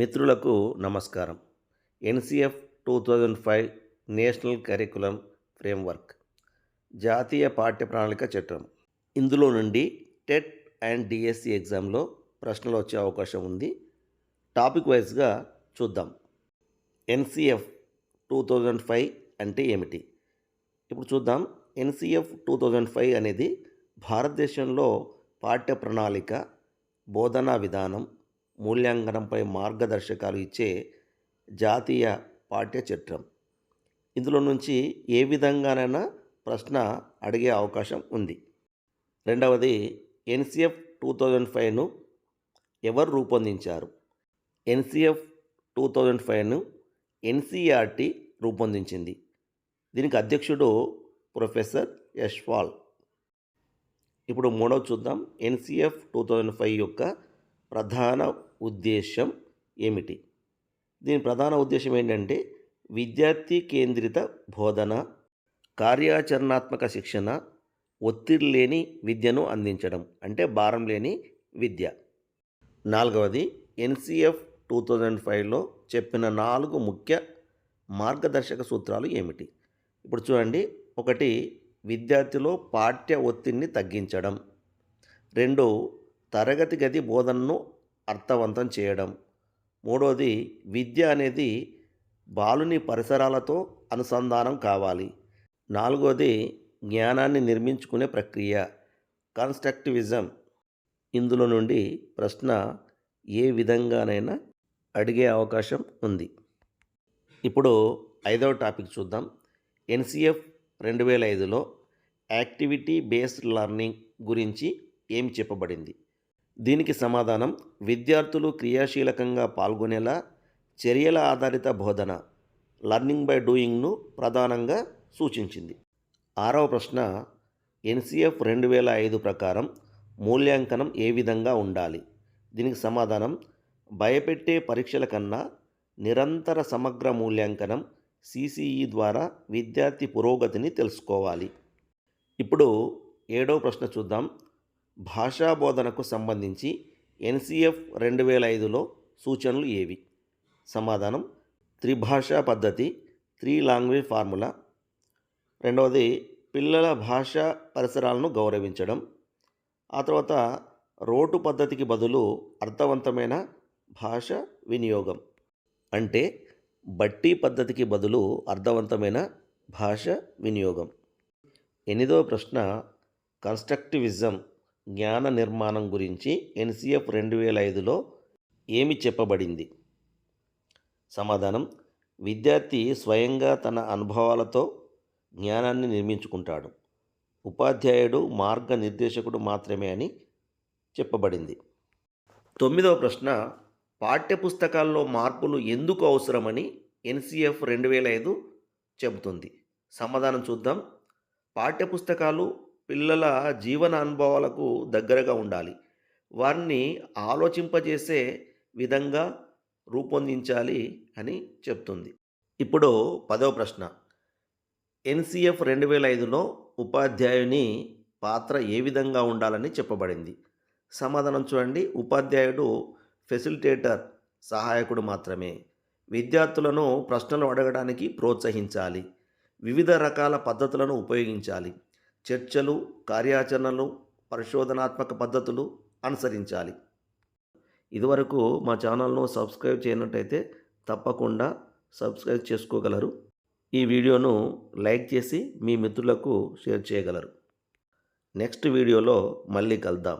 మిత్రులకు నమస్కారం. NCF two thousand five national curriculum framework. జాతీయ పాఠ్య ప్రణాళిక చట్టం. ఇందులో నుండి టెట్ అండ్ డిఎస్సి ఎగ్జామ్లో ప్రశ్నలు వచ్చే అవకాశం ఉంది. టాపిక్ వైజ్గా చూద్దాం. ఎన్సిఎఫ్ టూ థౌజండ్ ఫైవ్ అంటే ఏమిటి? ఇప్పుడు చూద్దాం. ఎన్సిఎఫ్ టూ థౌజండ్ ఫైవ్ అనేది భారతదేశంలో పాఠ్య ప్రణాళిక బోధనా విధానం మూల్యాంకనంపై మార్గదర్శకాలు ఇచ్చే జాతీయ పాఠ్య ఇందులో నుంచి ఏ విధంగానైనా ప్రశ్న అడిగే అవకాశం ఉంది. రెండవది ఎన్సిఎఫ్ టూ థౌజండ్ ఫైవ్ను ఎవరు రూపొందించారు? ఎన్సిఎఫ్ టూ థౌజండ్ ఫైవ్ను ఎన్సిఆర్టి రూపొందించింది. దీనికి అధ్యక్షుడు ప్రొఫెసర్ యశ్వాల్. ఇప్పుడు మూడవ చూద్దాం. ఎన్సిఎఫ్ టూ థౌజండ్ ఫైవ్ యొక్క ప్రధాన ఉద్దేశం ఏమిటి? దీని ప్రధాన ఉద్దేశం ఏంటంటే విద్యార్థి కేంద్రిత బోధన కార్యాచరణాత్మక శిక్షణ ఒత్తిడి లేని విద్యను అందించడం అంటే భారం లేని విద్య. నాలుగవది ఎన్సిఎఫ్ టూ థౌజండ్ ఫైవ్లో చెప్పిన నాలుగు ముఖ్య మార్గదర్శక సూత్రాలు ఏమిటి? ఇప్పుడు చూడండి. ఒకటి విద్యార్థిలో పాఠ్య ఒత్తిడిని తగ్గించడం. రెండు తరగతి గది బోధనను అర్థవంతం చేయడం. మూడవది విద్య అనేది బాలుని పరిసరాలతో అనుసంధానం కావాలి. నాలుగవది జ్ఞానాన్ని నిర్మించుకునే ప్రక్రియ. కన్స్ట్రక్టివిజం. ఇందులో నుండి ప్రశ్న ఏ విధంగానైనా అడిగే అవకాశం ఉంది. ఇప్పుడు ఐదవ టాపిక్ చూద్దాం. ఎన్సిఎఫ్ రెండు వేల ఐదులో యాక్టివిటీ బేస్డ్ లెర్నింగ్ గురించి ఏం చెప్పబడింది? దీనికి సమాధానం విద్యార్థులు క్రియాశీలకంగా పాల్గొనేలా చర్యల ఆధారిత బోధన లర్నింగ్ బై డూయింగ్ను ప్రధానంగా సూచించింది. ఆరవ ప్రశ్న ఎన్సిఎఫ్ రెండు వేల ఐదు ప్రకారం మూల్యాంకనం ఏ విధంగా ఉండాలి? దీనికి సమాధానం భయపెట్టే పరీక్షల కన్నా నిరంతర సమగ్ర మూల్యాంకనం సిసిఈ ద్వారా విద్యార్థి పురోగతిని తెలుసుకోవాలి. ఇప్పుడు ఏడవ ప్రశ్న చూద్దాం. భాషా బోధనకు సంబంధించి ఎన్సిఎఫ్ రెండు వేల ఐదులో సూచనలు ఏవి? సమాధానం త్రిభాషా పద్ధతి త్రీ లాంగ్వేజ్ ఫార్ములా. రెండవది పిల్లల భాషా పరిసరాలను గౌరవించడం. ఆ తర్వాత రోటు పద్ధతికి బదులు అర్థవంతమైన భాష వినియోగం. అంటే బట్టి పద్ధతికి బదులు అర్థవంతమైన భాష వినియోగం. ఎనిమిదవ ప్రశ్న కన్స్ట్రక్టివిజం. జ్ఞాన నిర్మాణం గురించి ఎన్సిఎఫ్ రెండు వేల ఐదులో ఏమి చెప్పబడింది? సమాధానం విద్యార్థి స్వయంగా తన అనుభవాలతో జ్ఞానాన్ని నిర్మించుకుంటాడు. ఉపాధ్యాయుడు మార్గనిర్దేశకుడు మాత్రమే అని చెప్పబడింది. తొమ్మిదవ ప్రశ్న పాఠ్యపుస్తకాల్లో మార్పులు ఎందుకు అవసరమని ఎన్సిఎఫ్ రెండు వేల ఐదు చెబుతుంది. సమాధానం చూద్దాం. పాఠ్యపుస్తకాలు పిల్లల జీవన అనుభవాలకు దగ్గరగా ఉండాలి. వారిని ఆలోచింపజేసే విధంగా రూపొందించాలి అని చెప్తుంది. ఇప్పుడు పదవ ప్రశ్న. ఎన్సిఎఫ్ రెండు వేల ఐదులో ఉపాధ్యాయుని పాత్ర ఏ విధంగా ఉండాలని చెప్పబడింది? సమాధానం చూడండి. ఉపాధ్యాయుడు ఫెసిలిటేటర్ సహాయకుడు మాత్రమే. విద్యార్థులను ప్రశ్నలు అడగడానికి ప్రోత్సహించాలి. వివిధ రకాల పద్ధతులను ఉపయోగించాలి. చర్చలు కార్యాచరణలు పరిశోధనాత్మక పద్ధతులు అనుసరించాలి. ఇదివరకు మా ఛానల్ను సబ్స్క్రైబ్ చేయనట్టయితే తప్పకుండా సబ్స్క్రైబ్ చేసుకోగలరు. ఈ వీడియోను లైక్ చేసి మీ మిత్రులకు షేర్ చేయగలరు. నెక్స్ట్ వీడియోలో మళ్ళీ కలుద్దాం.